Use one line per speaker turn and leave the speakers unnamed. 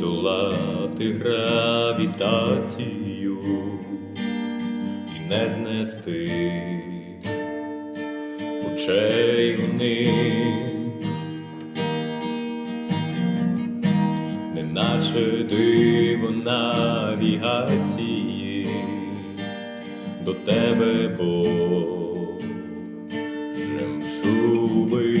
здолати гравітацію і не знести очей вниз, неначе диво навігації до тебе Бог. Живий